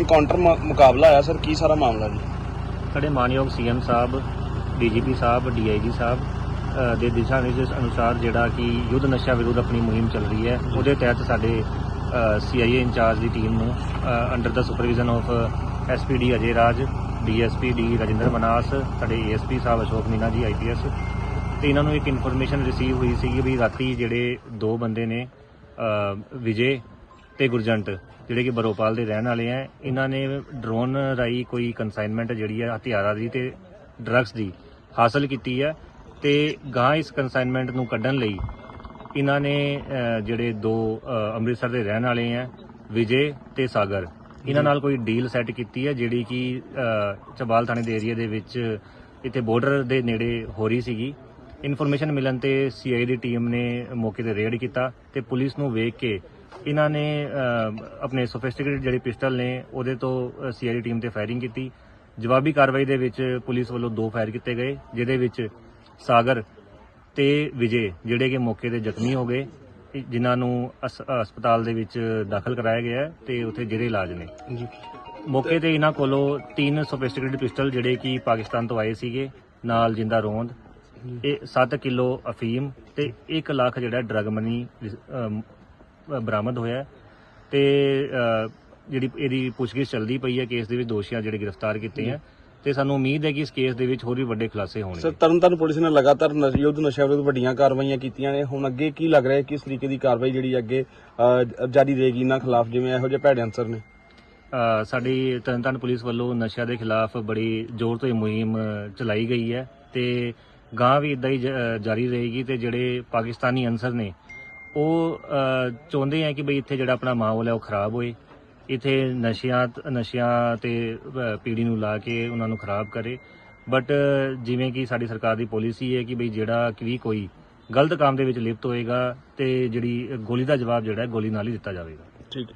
Encounter ਮੁਕਾਬਲਾ ਆਇਆ sir? ਕੀ ਸਾਰਾ ਮਾਮਲਾ ਜੀ? ਸਾਡੇ ਮਾਨਯੋਗ ਸੀਐਮ ਸਾਹਿਬ ਡੀਜੀਪੀ ਸਾਹਿਬ ਡੀਆਈਜੀ ਸਾਹਿਬ ਅ, ਦੇ ਦਿਸ਼ਾ ਨਿਰਦੇਸ਼ ਅਨੁਸਾਰ ਜਿਹੜਾ ਕਿ ਯੁੱਧ ਨਸ਼ਾ ਵਿਰੁੱਧ ਆਪਣੀ ਮੁਹਿੰਮ ਚੱਲ ਰਹੀ ਹੈ ਉਹਦੇ ਤਹਿਤ ਸਾਡੇ ਸੀਆਈਏ ਇੰਚਾਰਜ ਦੀ ਟੀਮ ਨੂੰ under the supervision of SPD Ajay Raj DSP D Rajinder Manas ਸਾਡੇ ਏਐਸਪੀ ਸਾਹਿਬ ਅਸ਼ੋਕ ਮੀਨਾ ਜੀ ਆਈਪੀਐਸ ਤੇ ਇਹਨਾਂ ਨੂੰ ਇੱਕ ਇਨਫੋਰਮੇਸ਼ਨ ਰਿਸੀਵ ਹੋਈ ਸੀ ਵੀ ਰਾਤੀ ਜਿਹੜੇ ਦੋ ਬੰਦੇ ਨੇ ਅ, ਵਿਜੇ ਤੇ ਗੁਰਜੰਟ ਜਿਹੜੇ ਕਿ ਬਰੋਪਾਲ ਦੇ ਰਹਿਣ ਵਾਲੇ ਆ ਇਹਨਾਂ ਨੇ ਡਰੋਨ ਰਾਈ ਕੋਈ ਕਨਸਾਈਨਮੈਂਟ ਜਿਹੜੀ ਹੈ ਹਥਿਆਰਾਂ ਦੀ ਤੇ ਡਰੱਗਸ ਦੀ ਹਾਸਲ ਕੀਤੀ ਹੈ ਤੇ ਗਾਂ ਇਸ ਕਨਸਾਈਨਮੈਂਟ ਨੂੰ ਕੱਢਣ ਲਈ ਇਹਨਾਂ ਨੇ ਜਿਹੜੇ ਦੋ ਅੰਮ੍ਰਿਤਸਰ ਦੇ ਰਹਿਣ ਵਾਲੇ ਆ ਵਿਜੇ ਤੇ ਸਾਗਰ ਇਹਨਾਂ ਨਾਲ ਕੋਈ ਡੀਲ ਸੈੱਟ ਕੀਤੀ ਹੈ ਜਿਹੜੀ ਕਿ ਚਬਾਲ ਥਾਣੇ ਦੇ ਏਰੀਆ ਦੇ ਵਿੱਚ ਇੱਥੇ ਬਾਰਡਰ ਦੇ ਨੇੜੇ ਹੋ ਰਹੀ ਸੀਗੀ। ਇਨਫੋਰਮੇਸ਼ਨ ਮਿਲਣ ਤੇ ਸੀਆਈ ਦੀ ਟੀਮ ਨੇ ਮੌਕੇ ਤੇ ਰੇਡ ਕੀਤਾ ਤੇ ਪੁਲਿਸ ਨੂੰ ਵੇਖ ਕੇ ਇਹਨਾਂ ਨੇ ਆਪਣੇ ਸੋਫਿਸਟੀਕੇਟਡ ਜਿਹੜੇ ਪਿਸਟਲ ਨੇ ਉਹਦੇ ਤੋਂ ਸੀਆਈ ਦੀ ਟੀਮ ਤੇ ਫਾਇਰਿੰਗ ਕੀਤੀ। ਜਵਾਬੀ ਕਾਰਵਾਈ ਦੇ ਵਿੱਚ ਪੁਲਿਸ ਵੱਲੋਂ ਦੋ ਫਾਇਰ ਕੀਤੇ ਗਏ ਜਿਹਦੇ ਵਿੱਚ ਸਾਗਰ ਤੇ ਵਿਜੇ ਜਿਹੜੇ ਕਿ ਮੌਕੇ ਤੇ ਜ਼ਖਮੀ ਹੋ ਗਏ ਜਿਨ੍ਹਾਂ ਨੂੰ ਹਸਪਤਾਲ ਦੇ ਵਿੱਚ ਦਾਖਲ ਕਰਾਇਆ ਗਿਆ ਤੇ ਉੱਥੇ ਜਿਹੜੇ ਇਲਾਜ ਨੇ। ਮੌਕੇ ਤੇ ਇਹਨਾਂ ਕੋਲੋਂ ਤਿੰਨ ਸੋਫਿਸਟੀਕੇਟਡ ਪਿਸਟਲ ਜਿਹੜੇ ਕਿ ਪਾਕਿਸਤਾਨ ਤੋਂ ਆਏ ਸੀਗੇ ਨਾਲ ਜਿੰਦਾ ਰੋਂਦ ਇਹ 7 ਕਿਲੋ ਅਫੀਮ ਤੇ 1 ਲੱਖ ਜਿਹੜਾ ਡਰਗ ਮਨੀ ਬਰਾਮਦ ਹੋਇਆ ਤੇ ਜਿਹੜੀ ਇਹਦੀ ਪੁੱਛਗਿੱਛ ਚੱਲਦੀ ਪਈ ਹੈ ਕੇਸ ਦੇ ਵਿੱਚ ਦੋਸ਼ੀਆਂ ਜਿਹੜੇ ਗ੍ਰਿਫਤਾਰ ਕੀਤੇ ਆ ਤੇ ਸਾਨੂੰ ਉਮੀਦ ਹੈ ਕਿ ਇਸ ਕੇਸ ਦੇ ਵਿੱਚ ਹੋਰ ਵੀ ਵੱਡੇ ਖੁਲਾਸੇ ਸਰ ਹੋਣਗੇ ਤਰਨਤਾਰਨ ਪੁਲਿਸ ਨੇ ਲਗਾਤਾਰ ਨਸ਼- ਯੁੱਧ ਨਸ਼ਾ ਵਿਰੁੱਧ ਵੱਡੀਆਂ ਕਾਰਵਾਈਆਂ ਕੀਤੀਆਂ ਨੇ। ਹੁਣ ਅੱਗੇ ਕੀ ਲੱਗ ਰਿਹਾ ਹੈ? ਕਿਸ ਤਰੀਕੇ ਦੀ ਕਾਰਵਾਈ ਜਿਹੜੀ ਅੱਗੇ ਜਾਰੀ ਰਹੇਗੀ ਇਹਨਾਂ ਖਿਲਾਫ? ਜਿਵੇਂ ਇਹੋ ਜਿਹੇ ਭੈੜੇ ਅੰਸਰ ਨੇ। ਸਾਡੀ ਤਰਨਤਾਰਨ ਪੁਲਿਸ ਵੱਲੋਂ ਨਸ਼ਿਆਂ ਦੇ ਖਿਲਾਫ ਬੜੀ ਜ਼ੋਰ ਤੋਂ ਮੁਹਿੰਮ ਚਲਾਈ ਗਈ ਹੈ ਤੇ ਗਾਂ ਵੀ ਇਦਾਂ ਹੀ ਜਾਰੀ ਰਹੇਗੀ ਤੇ ਜਿਹੜੇ ਪਾਕਿਸਤਾਨੀ ਅਨਸਰ ਨੇ ਉਹ ਚਾਹੁੰਦੇ ਆ ਕਿ ਬਈ ਇੱਥੇ ਜਿਹੜਾ ਆਪਣਾ ਮਾਹੌਲ ਹੈ ਉਹ ਖਰਾਬ ਹੋਏ। ਇੱਥੇ ਨਸ਼ਿਆਂ ਨਸ਼ਿਆਂ ਤੇ ਅ, ਪੀੜੀ ਨੂੰ ਲਾ ਕੇ ਉਹਨਾਂ ਨੂੰ ਖਰਾਬ ਕਰੇ। ਬਟ ਜਿਵੇਂ ਕਿ ਸਾਡੀ ਸਰਕਾਰ ਦੀ ਪਾਲਿਸੀ ਹੈ ਕਿ ਬਈ ਜਿਹੜਾ ਕਿ ਵੀ ਕੋਈ ਗਲਤ ਕੰਮ ਦੇ ਵਿੱਚ ਲਿਪਤ ਹੋਏਗਾ ਤੇ ਜਿਹੜੀ ਗੋਲੀ ਦਾ ਜਵਾਬ ਜਿਹੜਾ ਗੋਲੀ ਨਾਲ ਹੀ ਦਿੱਤਾ ਜਾਵੇਗਾ। ਠੀਕ।